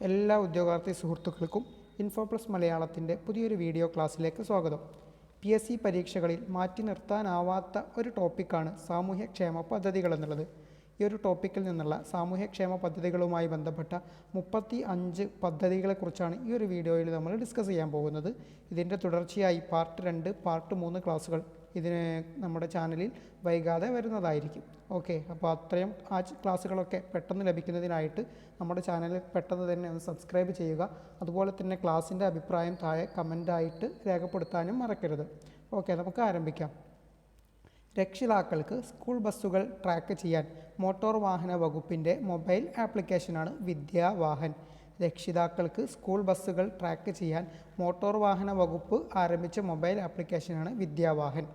എല്ലാ ഉദ്യോഗാർത്ഥി സുഹൃത്തുക്കൾക്കും info plus മലയാളത്തിന്റെ പുതിയൊരു വീഡിയോ ക്ലാസ്സിലേക്ക് സ്വാഗതം. പി എസ് സി പരീക്ഷകളിൽ മാറ്റി നിർത്താനാവാത്ത ഒരു ടോപ്പിക്കാണ് സാമൂഹ്യക്ഷേമ പദ്ധതികൾ എന്നുള്ളത്. ഈ ഒരു ടോപ്പിക്കിൽ നിന്നുള്ള സാമൂഹ്യക്ഷേമ പദ്ധതികളുമായി ബന്ധപ്പെട്ട മുപ്പത്തി അഞ്ച് പദ്ധതികളെക്കുറിച്ചാണ് ഈ ഒരു വീഡിയോയിൽ നമ്മൾ ഡിസ്കസ് ചെയ്യാൻ പോകുന്നത്. ഇതിന്റെ തുടർച്ചയായി പാർട്ട് രണ്ട് പാർട്ട് മൂന്ന് ക്ലാസ്സുകൾ ഇതിന് നമ്മുടെ ചാനലിൽ വൈകാതെ വരുന്നതായിരിക്കും. ഓക്കെ അപ്പോൾ അത്രയും ആ ക്ലാസ്സുകളൊക്കെ പെട്ടെന്ന് ലഭിക്കുന്നതിനായിട്ട് നമ്മുടെ ചാനൽ പെട്ടെന്ന് തന്നെ ഒന്ന് സബ്സ്ക്രൈബ് ചെയ്യുക. അതുപോലെ തന്നെ ക്ലാസ്സിന്റെ അഭിപ്രായം താഴെ കമന്റായിട്ട് രേഖപ്പെടുത്താനും മറക്കരുത്. ഓക്കെ നമുക്ക് ആരംഭിക്കാം. രക്ഷിതാക്കൾക്ക് സ്കൂൾ ബസ്സുകൾ ട്രാക്ക് ചെയ്യാൻ മോട്ടോർ വാഹന വകുപ്പിന്റെ മൊബൈൽ ആപ്ലിക്കേഷനാണ് വിദ്യാവാഹൻ. രക്ഷിതാക്കൾക്ക് സ്കൂൾ ബസ്സുകൾ ട്രാക്ക് ചെയ്യാൻ മോട്ടോർ വാഹന വകുപ്പ് ആരംഭിച്ച മൊബൈൽ ആപ്ലിക്കേഷനാണ് വിദ്യാവാഹൻ.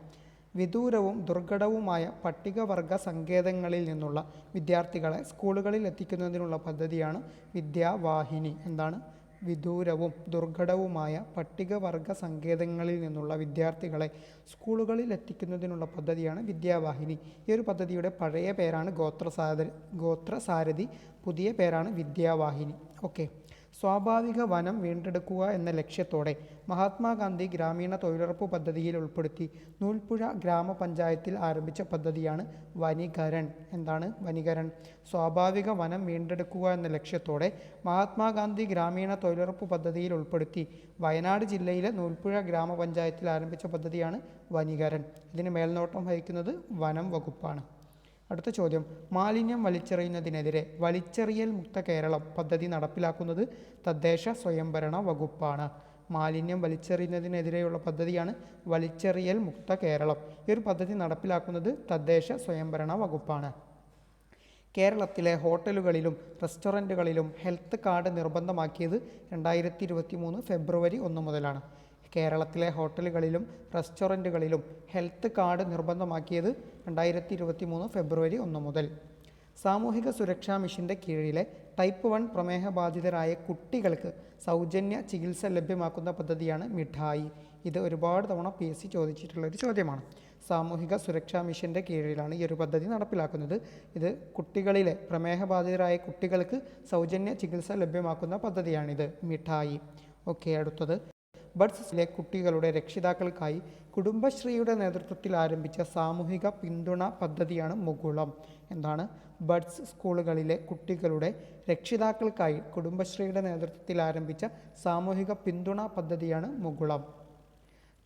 വിദൂരവും ദുർഘടവുമായ പട്ടികവർഗ സങ്കേതങ്ങളിൽ നിന്നുള്ള വിദ്യാർത്ഥികളെ സ്കൂളുകളിൽ എത്തിക്കുന്നതിനുള്ള പദ്ധതിയാണ് വിദ്യാവാഹിനി. എന്താണ്? വിദൂരവും ദുർഘടവുമായ പട്ടികവർഗ സങ്കേതങ്ങളിൽ നിന്നുള്ള വിദ്യാർത്ഥികളെ സ്കൂളുകളിൽ എത്തിക്കുന്നതിനുള്ള പദ്ധതിയാണ് വിദ്യാവാഹിനി. ഈ ഒരു പദ്ധതിയുടെ പഴയ പേരാണ് ഗോത്രസാര ഗോത്രസാരഥി പുതിയ പേരാണ് വിദ്യാവാഹിനി. ഓക്കെ. സ്വാഭാവിക വനം വീണ്ടെടുക്കുക എന്ന ലക്ഷ്യത്തോടെ മഹാത്മാഗാന്ധി ഗ്രാമീണ തൊഴിലുറപ്പ് പദ്ധതിയിൽ ഉൾപ്പെടുത്തി നൂൽപ്പുഴ ഗ്രാമപഞ്ചായത്തിൽ ആരംഭിച്ച പദ്ധതിയാണ് വനികരൺ. എന്താണ് വനികരൺ? സ്വാഭാവിക വനം വീണ്ടെടുക്കുക എന്ന ലക്ഷ്യത്തോടെ മഹാത്മാഗാന്ധി ഗ്രാമീണ തൊഴിലുറപ്പ് പദ്ധതിയിൽ ഉൾപ്പെടുത്തി വയനാട് ജില്ലയിലെ നൂൽപ്പുഴ ഗ്രാമപഞ്ചായത്തിൽ ആരംഭിച്ച പദ്ധതിയാണ് വനികരൺ. ഇതിന് മേൽനോട്ടം വഹിക്കുന്നത് വനം വകുപ്പാണ്. അടുത്ത ചോദ്യം. മാലിന്യം വലിച്ചെറിയുന്നതിനെതിരെ വലിച്ചെറിയൽ മുക്ത കേരളം പദ്ധതി നടപ്പിലാക്കുന്നത് തദ്ദേശ സ്വയംഭരണ വകുപ്പാണ്. മാലിന്യം വലിച്ചെറിയുന്നതിനെതിരെയുള്ള പദ്ധതിയാണ് വലിച്ചെറിയൽ മുക്ത കേരളം. ഈ ഒരു പദ്ധതി നടപ്പിലാക്കുന്നത് തദ്ദേശ സ്വയംഭരണ വകുപ്പാണ്. കേരളത്തിലെ ഹോട്ടലുകളിലും റെസ്റ്റോറന്റുകളിലും ഹെൽത്ത് കാർഡ് നിർബന്ധമാക്കിയത് രണ്ടായിരത്തി ഇരുപത്തി മൂന്ന് ഫെബ്രുവരി ഒന്ന് മുതലാണ്. കേരളത്തിലെ ഹോട്ടലുകളിലും റെസ്റ്റോറന്റുകളിലും ഹെൽത്ത് കാർഡ് നിർബന്ധമാക്കിയത് രണ്ടായിരത്തി ഇരുപത്തി മൂന്ന് ഫെബ്രുവരി ഒന്ന് മുതൽ. സാമൂഹിക സുരക്ഷാ മിഷന്റെ കീഴിലെ ടൈപ്പ് വൺ പ്രമേഹ ബാധിതരായ കുട്ടികൾക്ക് സൗജന്യ ചികിത്സ ലഭ്യമാക്കുന്ന പദ്ധതിയാണ് മിഠായി. ഇത് ഒരുപാട് തവണ പി എസ് സി ചോദിച്ചിട്ടുള്ള ഒരു ചോദ്യമാണ്. സാമൂഹിക സുരക്ഷാ മിഷന്റെ കീഴിലാണ് ഈ ഒരു പദ്ധതി നടപ്പിലാക്കുന്നത്. ഇത് കുട്ടികളിലെ പ്രമേഹബാധിതരായ കുട്ടികൾക്ക് സൗജന്യ ചികിത്സ ലഭ്യമാക്കുന്ന പദ്ധതിയാണിത്. മിഠായി. ഓക്കെ അടുത്തത്. ബഡ്സിലെ കുട്ടികളുടെ രക്ഷിതാക്കൾക്കായി കുടുംബശ്രീയുടെ നേതൃത്വത്തിൽ ആരംഭിച്ച സാമൂഹിക പിന്തുണ പദ്ധതിയാണ് മുകുളം. എന്താണ്? ബഡ്സ് സ്കൂളുകളിലെ കുട്ടികളുടെ രക്ഷിതാക്കൾക്കായി കുടുംബശ്രീയുടെ നേതൃത്വത്തിൽ ആരംഭിച്ച സാമൂഹിക പിന്തുണ പദ്ധതിയാണ് മുകുളം.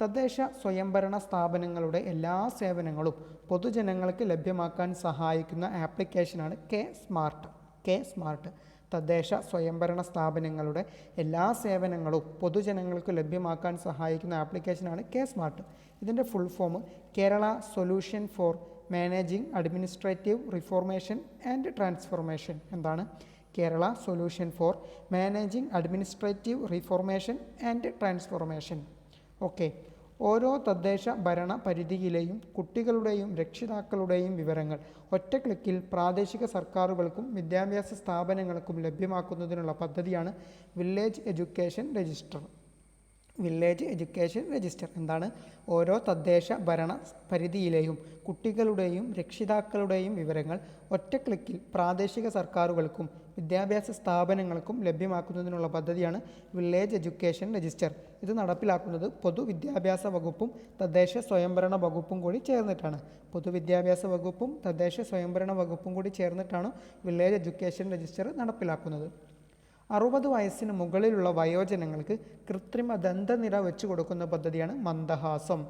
തദ്ദേശ സ്വയംഭരണ സ്ഥാപനങ്ങളുടെ എല്ലാ സേവനങ്ങളും പൊതുജനങ്ങൾക്ക് ലഭ്യമാക്കാൻ സഹായിക്കുന്ന ആപ്ലിക്കേഷനാണ് കെ സ്മാർട്ട്. K smart. തദ്ദേശ സ്വയംഭരണ സ്ഥാപനങ്ങളുടെ എല്ലാ സേവനങ്ങളും പൊതുജനങ്ങൾക്ക് ലഭ്യമാക്കാൻ സഹായിക്കുന്ന ആപ്ലിക്കേഷനാണ് കെ സ്മാർട്ട്. ഇതിന്റെ full form Kerala solution for managing administrative reformation and transformation എന്താണ്? Kerala solution for managing administrative reformation and transformation. Okay. ഓരോ തദ്ദേശ ഭരണ പരിധിയിലെയും കുട്ടികളുടെയും രക്ഷിതാക്കളുടെയും വിവരങ്ങൾ. ഒറ്റ ക്ലിക്കിൽ പ്രാദേശിക സർക്കാരുകൾക്കും വിദ്യാഭ്യാസ സ്ഥാപനങ്ങൾക്കും ലഭ്യമാക്കുന്നതിനുള്ള പദ്ധതിയാണ് village education register. Village education register. എന്താണ്? ഓരോ തദ്ദേശ ഭരണ പരിധിയിലെയും കുട്ടികളുടെയും രക്ഷിതാക്കളുടെയും വിവരങ്ങൾ ഒറ്റ ക്ലിക്കിൽ പ്രാദേശിക സർക്കാരുകൾക്കും വിദ്യാഭ്യാസ സ്ഥാപനങ്ങൾക്കും ലഭ്യമാക്കുന്നതിനുള്ള പദ്ധതിയാണ് വില്ലേജ് എഡ്യൂക്കേഷൻ രജിസ്റ്റർ. ഇത് നടപ്പിലാക്കുന്നത് പൊതുവിദ്യാഭ്യാസ വകുപ്പും തദ്ദേശ സ്വയംഭരണ വകുപ്പും കൂടി ചേർന്നിട്ടാണ്. പൊതുവിദ്യാഭ്യാസ വകുപ്പും തദ്ദേശ സ്വയംഭരണ വകുപ്പും കൂടി ചേർന്നിട്ടാണ് വില്ലേജ് എഡ്യൂക്കേഷൻ രജിസ്റ്റർ നടപ്പിലാക്കുന്നത്. അറുപത് വയസ്സിന് മുകളിലുള്ള വയോജനങ്ങൾക്ക് കൃത്രിമ ദന്തനിര വെച്ച് കൊടുക്കുന്ന പദ്ധതിയാണ് മന്ദഹാസം.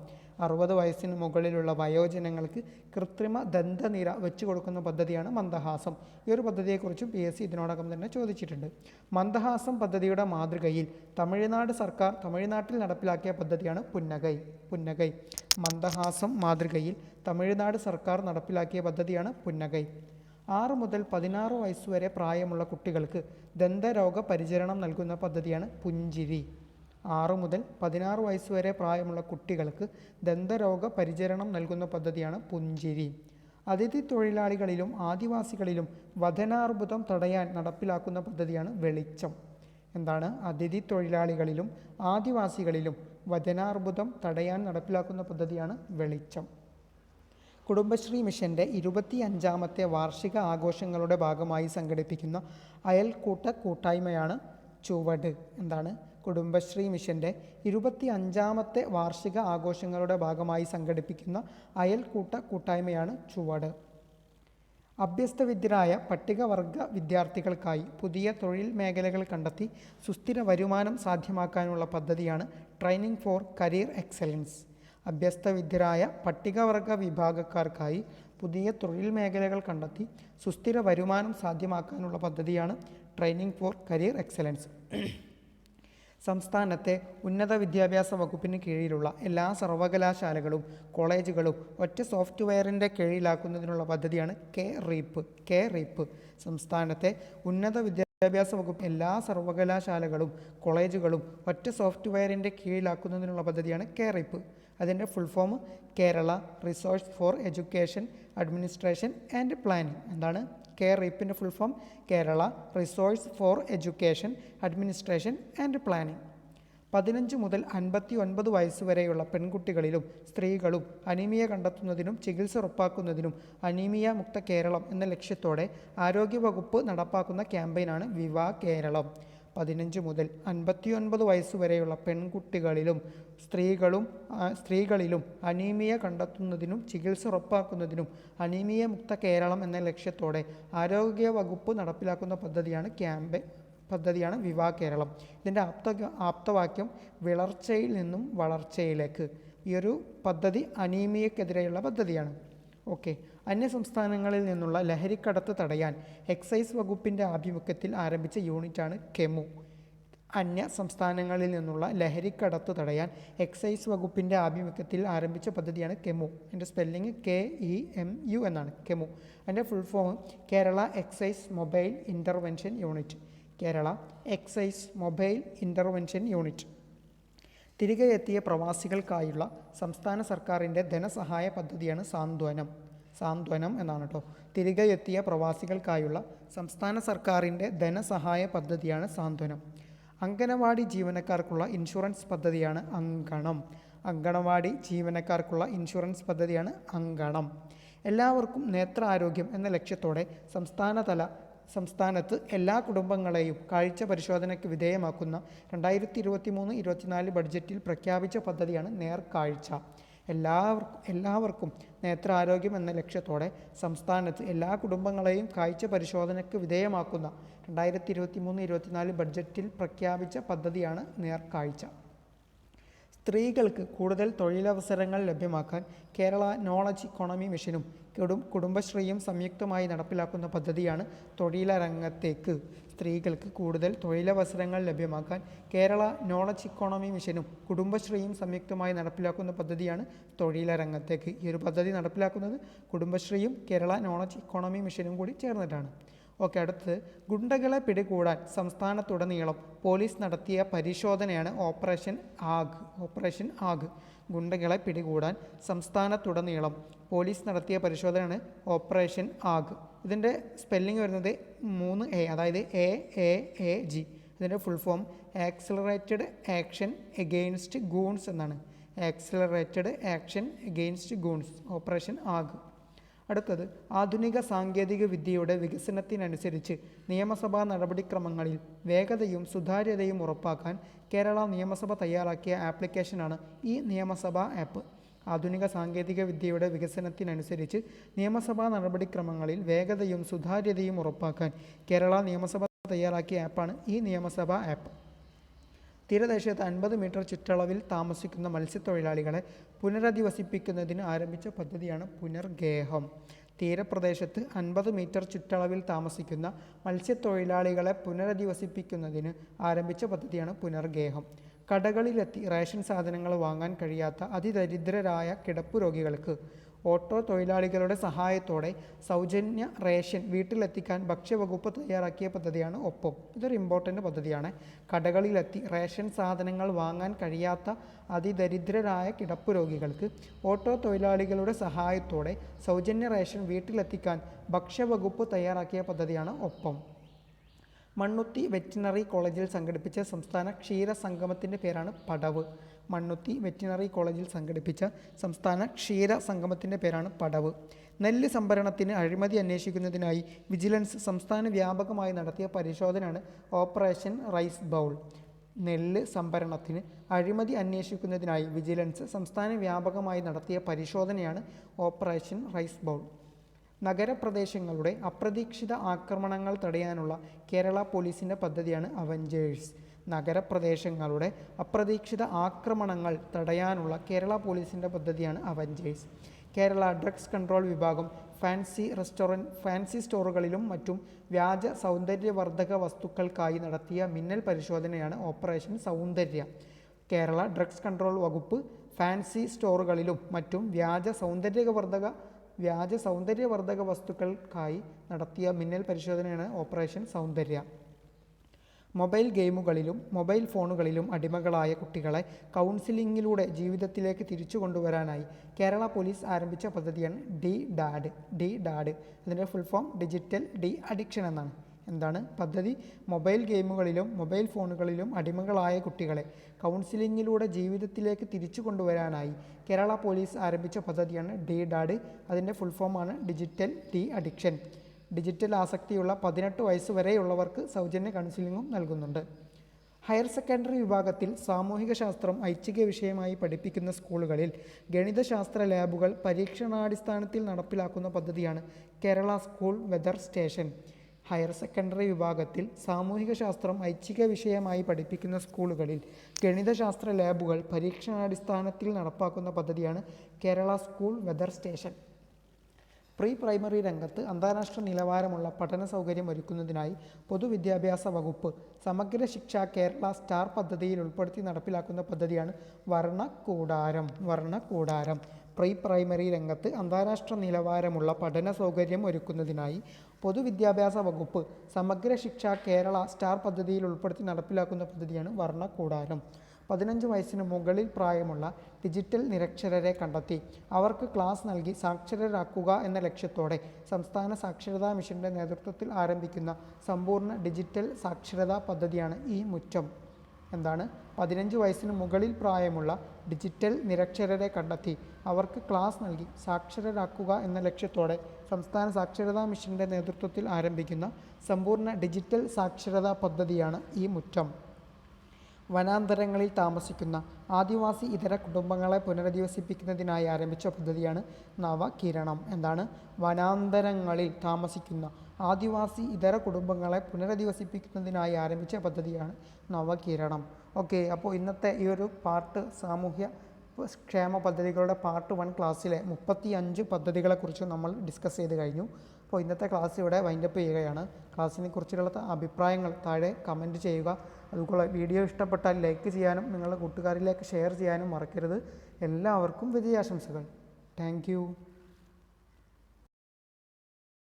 അറുപത് വയസ്സിന് മുകളിലുള്ള വയോജനങ്ങൾക്ക് കൃത്രിമ ദന്തനിര വെച്ച് കൊടുക്കുന്ന പദ്ധതിയാണ് മന്ദഹാസം. ഈ ഒരു പദ്ധതിയെക്കുറിച്ചും പി എസ് സി ഇതിനോടകം തന്നെ ചോദിച്ചിട്ടുണ്ട്. മന്ദഹാസം പദ്ധതിയുടെ മാതൃകയിൽ തമിഴ്നാട് സർക്കാർ തമിഴ്നാട്ടിൽ നടപ്പിലാക്കിയ പദ്ധതിയാണ് പുന്നകൈ പുന്നകൈ മന്ദഹാസം മാതൃകയിൽ തമിഴ്നാട് സർക്കാർ നടപ്പിലാക്കിയ പദ്ധതിയാണ് പുന്നകൈ ആറ് മുതൽ പതിനാറ് വയസ്സുവരെ പ്രായമുള്ള കുട്ടികൾക്ക് ദന്തരോഗ പരിചരണം നൽകുന്ന പദ്ധതിയാണ് പുഞ്ചിരി. ആറ് മുതൽ പതിനാറ് വയസ്സുവരെ പ്രായമുള്ള കുട്ടികൾക്ക് ദന്തരോഗ പരിചരണം നൽകുന്ന പദ്ധതിയാണ് പുഞ്ചിരി. അതിഥി തൊഴിലാളികളിലും ആദിവാസികളിലും വധനാർബുദം തടയാൻ നടപ്പിലാക്കുന്ന പദ്ധതിയാണ് വെളിച്ചം. എന്താണ്? അതിഥി തൊഴിലാളികളിലും ആദിവാസികളിലും വചനാർബുദം തടയാൻ നടപ്പിലാക്കുന്ന പദ്ധതിയാണ് വെളിച്ചം. കുടുംബശ്രീ മിഷന്റെ ഇരുപത്തി അഞ്ചാമത്തെ വാർഷിക ആഘോഷങ്ങളുടെ ഭാഗമായി സംഘടിപ്പിക്കുന്ന അയൽക്കൂട്ട കൂട്ടായ്മയാണ് ചുവട്. എന്താണ്? കുടുംബശ്രീ മിഷന്റെ ഇരുപത്തി അഞ്ചാമത്തെ വാർഷിക ആഘോഷങ്ങളുടെ ഭാഗമായി സംഘടിപ്പിക്കുന്ന അയൽക്കൂട്ട കൂട്ടായ്മയാണ് ചുവട്. അഭ്യസ്തവിദ്യരായ പട്ടികവർഗ വിദ്യാർത്ഥികൾക്കായി പുതിയ തൊഴിൽ മേഖലകൾ കണ്ടെത്തി സുസ്ഥിര വരുമാനം സാധ്യമാക്കാനുള്ള പദ്ധതിയാണ് ട്രെയിനിങ് ഫോർ കരിയർ എക്സലൻസ്. അഭ്യസ്തവിദ്യരായ പട്ടികവർഗ വിഭാഗക്കാർക്കായി പുതിയ തൊഴിൽ മേഖലകൾ കണ്ടെത്തി സുസ്ഥിര വരുമാനം സാധ്യമാക്കാനുള്ള പദ്ധതിയാണ് ട്രെയിനിങ് ഫോർ കരിയർ എക്സലൻസ് സംസ്ഥാനത്തെ ഉന്നത വിദ്യാഭ്യാസ വകുപ്പിന് കീഴിലുള്ള എല്ലാ സർവകലാശാലകളും കോളേജുകളും ഒറ്റ സോഫ്റ്റ്വെയറിന്റെ കീഴിലാക്കുന്നതിനുള്ള പദ്ധതിയാണ് കെ റീപ്പ്. കെ റീപ്പ്. സംസ്ഥാനത്തെ ഉന്നത വിദ്യാഭ്യാസ വകുപ്പ് എല്ലാ സർവകലാശാലകളും കോളേജുകളും ഒറ്റ സോഫ്റ്റ്വെയറിന്റെ കീഴിലാക്കുന്നതിനുള്ള പദ്ധതിയാണ് കെ റീപ്പ്. അതിന്റെ full form Kerala resource for education administration and planning എന്താണ്? K റീപ്പിന്റെ full form Kerala resource for education administration and planning പതിനഞ്ച് മുതൽ അൻപത്തി ഒൻപത് വയസ്സ് വരെയുള്ള പെൺകുട്ടികളിലും സ്ത്രീകളും അനീമിയ കണ്ടെത്തുന്നതിനും ചികിത്സ ഉറപ്പാക്കുന്നതിനും അനീമിയ മുക്ത കേരളം എന്ന ലക്ഷ്യത്തോടെ ആരോഗ്യവകുപ്പ് നടപ്പാക്കുന്ന ക്യാമ്പയിനാണ് വിവാ കേരളം. പതിനഞ്ച് മുതൽ അൻപത്തിയൊൻപത് വയസ്സ് വരെയുള്ള പെൺകുട്ടികളിലും സ്ത്രീകളും സ്ത്രീകളിലും അനീമിയ കണ്ടെത്തുന്നതിനും ചികിത്സ ഉറപ്പാക്കുന്നതിനും അനീമിയ മുക്ത കേരളം എന്ന ലക്ഷ്യത്തോടെ ആരോഗ്യ വകുപ്പ് നടപ്പിലാക്കുന്ന പദ്ധതിയാണ് ക്യാമ്പ് പദ്ധതിയാണ് വിവാഹ കേരളം. ഇതിന്റെ ആപ്ത ആപ്തവാക്യം വിളർച്ചയിൽ നിന്നും വളർച്ചയിലേക്ക്. ഈ ഒരു പദ്ധതി അനീമിയക്കെതിരെയുള്ള പദ്ധതിയാണ്. ഓക്കെ. അന്യ സംസ്ഥാനങ്ങളിൽ നിന്നുള്ള ലഹരിക്കടത്ത് തടയാൻ എക്സൈസ് വകുപ്പിന്റെ ആഭിമുഖ്യത്തിൽ ആരംഭിച്ച യൂണിറ്റാണ് കെമു. അന്യ സംസ്ഥാനങ്ങളിൽ നിന്നുള്ള ലഹരിക്കടത്ത് തടയാൻ എക്സൈസ് വകുപ്പിന്റെ ആഭിമുഖ്യത്തിൽ ആരംഭിച്ച പദ്ധതിയാണ് കെമു. എന്റെ spelling K E M U എന്നാണ് കെമു. അതിന്റെ full form Kerala excise mobile intervention unit. Kerala excise mobile intervention unit. തിരികെ എത്തിയ പ്രവാസികൾക്കായുള്ള സംസ്ഥാന സർക്കാരിന്റെ ധനസഹായ പദ്ധതിയാണ് സാന്ത്വനം. സാന്ത്വനം എന്നാണ് കേട്ടോ തിരികെ എത്തിയ പ്രവാസികൾക്കായുള്ള സംസ്ഥാന സർക്കാരിന്റെ ധനസഹായ പദ്ധതിയാണ് സാന്ത്വനം. അങ്കനവാടി ജീവനക്കാർക്കുള്ള ഇൻഷുറൻസ് പദ്ധതിയാണ് അങ്കണം. അങ്കണവാടി ജീവനക്കാർക്കുള്ള ഇൻഷുറൻസ് പദ്ധതിയാണ് അങ്കണം. എല്ലാവർക്കും നേത്രാരോഗ്യം എന്ന ലക്ഷ്യത്തോടെ സംസ്ഥാനതല സംസ്ഥാനത്ത് എല്ലാ കുടുംബങ്ങളെയും കാഴ്ച പരിശോധനയ്ക്ക് വിധേയമാക്കുന്ന രണ്ടായിരത്തി ഇരുപത്തി മൂന്ന് ഇരുപത്തിനാല് ബഡ്ജറ്റിൽ പ്രഖ്യാപിച്ച പദ്ധതിയാണ് നേർക്കാഴ്ച. എല്ലാവർക്കും എല്ലാവർക്കും നേത്രാരോഗ്യം എന്ന ലക്ഷ്യത്തോടെ സംസ്ഥാനത്ത് എല്ലാ കുടുംബങ്ങളെയും കാഴ്ച പരിശോധനയ്ക്ക് വിധേയമാക്കുന്ന രണ്ടായിരത്തി ഇരുപത്തി മൂന്ന് ഇരുപത്തിനാല് ബഡ്ജറ്റിൽ പ്രഖ്യാപിച്ച പദ്ധതിയാണ് നേർക്കാഴ്ച. സ്ത്രീകൾക്ക് കൂടുതൽ തൊഴിലവസരങ്ങൾ ലഭ്യമാക്കാൻ കേരള നോളജ് ഇക്കോണമി മിഷനും കുടും കുടുംബശ്രീയും സംയുക്തമായി നടപ്പിലാക്കുന്ന പദ്ധതിയാണ് തൊഴിലരംഗത്തേക്ക്. സ്ത്രീകൾക്ക് കൂടുതൽ തൊഴിലവസരങ്ങൾ ലഭ്യമാക്കാൻ കേരള നോളജ് ഇക്കോണമി മിഷനും കുടുംബശ്രീയും സംയുക്തമായി നടപ്പിലാക്കുന്ന പദ്ധതിയാണ് തൊഴിലരംഗത്തേക്ക്. ഈ ഒരു പദ്ധതി നടപ്പിലാക്കുന്നത് കുടുംബശ്രീയും കേരള നോളജ് ഇക്കോണമി മിഷനും കൂടി ചേർന്നിട്ടാണ്. ഓക്കെ അടുത്ത് ഗുണ്ടകളെ പിടികൂടാൻ സംസ്ഥാനത്തുടനീളം പോലീസ് നടത്തിയ പരിശോധനയാണ് ഓപ്പറേഷൻ ആഗ്. ഓപ്പറേഷൻ ആഗ്. ഗുണ്ടകളെ പിടികൂടാൻ സംസ്ഥാനത്തുടനീളം പോലീസ് നടത്തിയ പരിശോധനയാണ് ഓപ്പറേഷൻ ആഗ്. ഇതിന്റെ സ്പെല്ലിംഗ് വരുന്നത് മൂന്ന് എ അതായത് എ എ എ ജി. ഇതിന്റെ full form accelerated action against goons എന്നാണ്. Accelerated action against goons operation AAG. അടുത്തത് ആധുനിക സാങ്കേതിക വിദ്യയുടെ വികസനത്തിനനുസരിച്ച് നിയമസഭാ നടപടിക്രമങ്ങളിൽ വേഗതയും സുതാര്യതയും ഉറപ്പാക്കാൻ കേരള നിയമസഭ തയ്യാറാക്കിയ ആപ്ലിക്കേഷനാണ് ഈ നിയമസഭാ ആപ്പ്. ആധുനിക സാങ്കേതിക വിദ്യയുടെ വികസനത്തിനനുസരിച്ച് നിയമസഭാ നടപടിക്രമങ്ങളിൽ വേഗതയും സുതാര്യതയും ഉറപ്പാക്കാൻ കേരള നിയമസഭ തയ്യാറാക്കിയ ആപ്പാണ് ഈ നിയമസഭാ ആപ്പ്. തീരദേശത്ത് അൻപത് മീറ്റർ ചുറ്റളവിൽ താമസിക്കുന്ന മത്സ്യത്തൊഴിലാളികളെ പുനരധിവസിപ്പിക്കുന്നതിന് ആരംഭിച്ച പദ്ധതിയാണ് പുനർഗേഹം. തീരപ്രദേശത്ത് അൻപത് മീറ്റർ ചുറ്റളവിൽ താമസിക്കുന്ന മത്സ്യത്തൊഴിലാളികളെ പുനരധിവസിപ്പിക്കുന്നതിന് ആരംഭിച്ച പദ്ധതിയാണ് പുനർഗേഹം. കടകളിലെത്തി റേഷൻ സാധനങ്ങൾ വാങ്ങാൻ കഴിയാത്ത അതിദരിദ്രരായ കിടപ്പു രോഗികൾക്ക് ഓട്ടോ തൊഴിലാളികളുടെ സഹായത്തോടെ സൗജന്യ റേഷൻ വീട്ടിലെത്തിക്കാൻ ഭക്ഷ്യവകുപ്പ് തയ്യാറാക്കിയ പദ്ധതിയാണ് ഒപ്പം. ഇതൊരു ഇമ്പോർട്ടന്റ് പദ്ധതിയാണ്. കടകളിലെത്തി റേഷൻ സാധനങ്ങൾ വാങ്ങാൻ കഴിയാത്ത അതിദരിദ്രരായ കിടപ്പ് രോഗികൾക്ക് ഓട്ടോ തൊഴിലാളികളുടെ സഹായത്തോടെ സൗജന്യ റേഷൻ വീട്ടിലെത്തിക്കാൻ ഭക്ഷ്യവകുപ്പ് തയ്യാറാക്കിയ പദ്ധതിയാണ് ഒപ്പം. മണ്ണുത്തി വെറ്റിനറി കോളേജിൽ സംഘടിപ്പിച്ച സംസ്ഥാന ക്ഷീര സംഗമത്തിന്റെ പേരാണ് പടവ്. മണ്ണുത്തി വെറ്റിനറി കോളേജിൽ സംഘടിപ്പിച്ച സംസ്ഥാന ക്ഷീര സംഗമത്തിന്റെ പേരാണ് പടവ്. നെല്ല് സംഭരണത്തിന് അഴിമതി അന്വേഷിക്കുന്നതിനായി വിജിലൻസ് സംസ്ഥാന വ്യാപകമായി നടത്തിയ പരിശോധനയാണ് ഓപ്പറേഷൻ റൈസ് ബൗൾ. നെല്ല് സംഭരണത്തിന് അഴിമതി അന്വേഷിക്കുന്നതിനായി വിജിലൻസ് സംസ്ഥാന വ്യാപകമായി നടത്തിയ പരിശോധനയാണ് ഓപ്പറേഷൻ റൈസ് ബൗൾ. നഗരപ്രദേശങ്ങളുടെ അപ്രതീക്ഷിത ആക്രമണങ്ങൾ തടയാനുള്ള കേരള പോലീസിന്റെ പദ്ധതിയാണ് അവഞ്ചേഴ്സ്. നഗരപ്രദേശങ്ങളുടെ അപ്രതീക്ഷിത ആക്രമണങ്ങൾ തടയാനുള്ള കേരള പോലീസിന്റെ പദ്ധതിയാണ് അവഞ്ചേഴ്സ്. കേരള ഡ്രഗ്സ് കൺട്രോൾ വിഭാഗം ഫാൻസി റെസ്റ്റോറന്റ് ഫാൻസി സ്റ്റോറുകളിലും മറ്റും വ്യാജ സൗന്ദര്യവർദ്ധക വസ്തുക്കൾക്കായി നടത്തിയ മിന്നൽ പരിശോധനയാണ് operation Saundarya. Kerala drugs control വകുപ്പ് ഫാൻസി സ്റ്റോറുകളിലും മറ്റും വ്യാജ സൗന്ദര്യവർദ്ധക വ്യാജ സൗന്ദര്യവർദ്ധക വസ്തുക്കൾക്കായി നടത്തിയ മിന്നൽ പരിശോധനയാണ് ഓപ്പറേഷൻ സൗന്ദര്യ. മൊബൈൽ ഗെയിമുകളിലും മൊബൈൽ ഫോണുകളിലും അടിമകളായ കുട്ടികളെ കൗൺസിലിങ്ങിലൂടെ ജീവിതത്തിലേക്ക് തിരിച്ചു കൊണ്ടുവരാനായി കേരള പോലീസ് ആരംഭിച്ച പദ്ധതിയാണ് ഡി ഡാഡ് ഡി ഡാഡ്. അതിന്റെ full form digital de addiction എന്നാണ്. എന്താണ് പദ്ധതി? മൊബൈൽ ഗെയിമുകളിലും മൊബൈൽ ഫോണുകളിലും അടിമകളായ കുട്ടികളെ കൗൺസിലിങ്ങിലൂടെ ജീവിതത്തിലേക്ക് തിരിച്ചു കൊണ്ടുവരാനായി കേരള പോലീസ് ആരംഭിച്ച പദ്ധതിയാണ് ഡി ഡാഡ്. അതിന്റെ ഫുൾ ഫോമാണ് ഡിജിറ്റൽ ഡി അഡിക്ഷൻ. ഡിജിറ്റൽ ആസക്തിയുള്ള പതിനെട്ട് വയസ്സ് വരെയുള്ളവർക്ക് സൗജന്യ കൗൺസിലിങ്ങും നൽകുന്നുണ്ട്. ഹയർ സെക്കൻഡറി വിഭാഗത്തിൽ സാമൂഹിക ശാസ്ത്രം ഐച്ഛിക വിഷയമായി പഠിപ്പിക്കുന്ന സ്കൂളുകളിൽ ഗണിതശാസ്ത്ര ലാബുകൾ പരീക്ഷണാടിസ്ഥാനത്തിൽ നടപ്പിലാക്കുന്ന പദ്ധതിയാണ് Kerala school weather station. Higher secondary വിഭാഗത്തിൽ സാമൂഹിക ശാസ്ത്രം ഐച്ഛിക വിഷയമായി പഠിപ്പിക്കുന്ന സ്കൂളുകളിൽ ഗണിതശാസ്ത്ര ലാബുകൾ പരീക്ഷണാടിസ്ഥാനത്തിൽ നടപ്പാക്കുന്ന പദ്ധതിയാണ് Kerala school weather station. Pre primary രംഗത്ത് അന്താരാഷ്ട്ര നിലവാരമുള്ള പഠന സൗകര്യം ഒരുക്കുന്നതിനായി പൊതുവിദ്യാഭ്യാസ വകുപ്പ് സമഗ്ര ശിക്ഷ കേരള സ്റ്റാർ പദ്ധതിയിൽ ഉൾപ്പെടുത്തി നടപ്പിലാക്കുന്ന പദ്ധതിയാണ് വർണ കൂടാരം വർണക്കൂടാരം. വർണക്കൂടാരം. പ്രീ പ്രൈമറി രംഗത്ത് അന്താരാഷ്ട്ര നിലവാരമുള്ള പഠന സൗകര്യം ഒരുക്കുന്നതിനായി പൊതുവിദ്യാഭ്യാസ വകുപ്പ് സമഗ്ര ശിക്ഷ കേരള സ്റ്റാർ പദ്ധതിയിൽ ഉൾപ്പെടുത്തി നടപ്പിലാക്കുന്ന പദ്ധതിയാണ് വർണക്കൂടാരം പതിനഞ്ച് വയസ്സിന് മുകളിൽ പ്രായമുള്ള ഡിജിറ്റൽ നിരക്ഷരരെ കണ്ടെത്തി. അവർക്ക് ക്ലാസ് നൽകി സാക്ഷരരാക്കുക എന്ന ലക്ഷ്യത്തോടെ സംസ്ഥാന സാക്ഷരതാ മിഷന്റെ നേതൃത്വത്തിൽ ആരംഭിക്കുന്ന സമ്പൂർണ ഡിജിറ്റൽ സാക്ഷരതാ പദ്ധതിയാണ് ഈ മുറ്റം. എന്താണ്? പതിനഞ്ച് വയസ്സിന് മുകളിൽ പ്രായമുള്ള ഡിജിറ്റൽ നിരക്ഷരരെ കണ്ടെത്തി. അവർക്ക് ക്ലാസ് നൽകി. സാക്ഷരരാക്കുക എന്ന ലക്ഷ്യത്തോടെ സംസ്ഥാന സാക്ഷരതാ മിഷന്റെ നേതൃത്വത്തിൽ ആരംഭിക്കുന്ന സമ്പൂർണ ഡിജിറ്റൽ സാക്ഷരതാ പദ്ധതിയാണ് ഈ മുറ്റം. വനാന്തരങ്ങളിൽ താമസിക്കുന്ന ആദിവാസി ഇതര കുടുംബങ്ങളെ പുനരധിവസിപ്പിക്കുന്നതിനായി ആരംഭിച്ച പദ്ധതിയാണ് നവകിരണം എന്താണ് വനാന്തരങ്ങളിൽ താമസിക്കുന്ന ആദിവാസി ഇതര കുടുംബങ്ങളെ പുനരധിവസിപ്പിക്കുന്നതിനായി ആരംഭിച്ച പദ്ധതിയാണ് നവകിരണം ഓക്കെ അപ്പോൾ ഇന്നത്തെ ഈ ഒരു പാർട്ട് സാമൂഹ്യ ക്ഷേമ പദ്ധതികളുടെ പാർട്ട് വൺ ക്ലാസ്സിലെ മുപ്പത്തി അഞ്ച് പദ്ധതികളെക്കുറിച്ച് നമ്മൾ ഡിസ്കസ് ചെയ്ത് കഴിഞ്ഞു. അപ്പോൾ ഇന്നത്തെ ക്ലാസ് ഇവിടെ വൈൻഡപ്പ് ചെയ്യുകയാണ്. ക്ലാസ്സിനെ കുറിച്ചുള്ള അഭിപ്രായങ്ങൾ താഴെ കമന്റ് ചെയ്യുക. അതുപോലെ വീഡിയോ ഇഷ്ടപ്പെട്ടാൽ ലൈക്ക് ചെയ്യാനും നിങ്ങളുടെ കൂട്ടുകാരിലേക്ക് ഷെയർ ചെയ്യാനും മറക്കരുത്. എല്ലാവർക്കും വിജയാശംസകൾ. താങ്ക്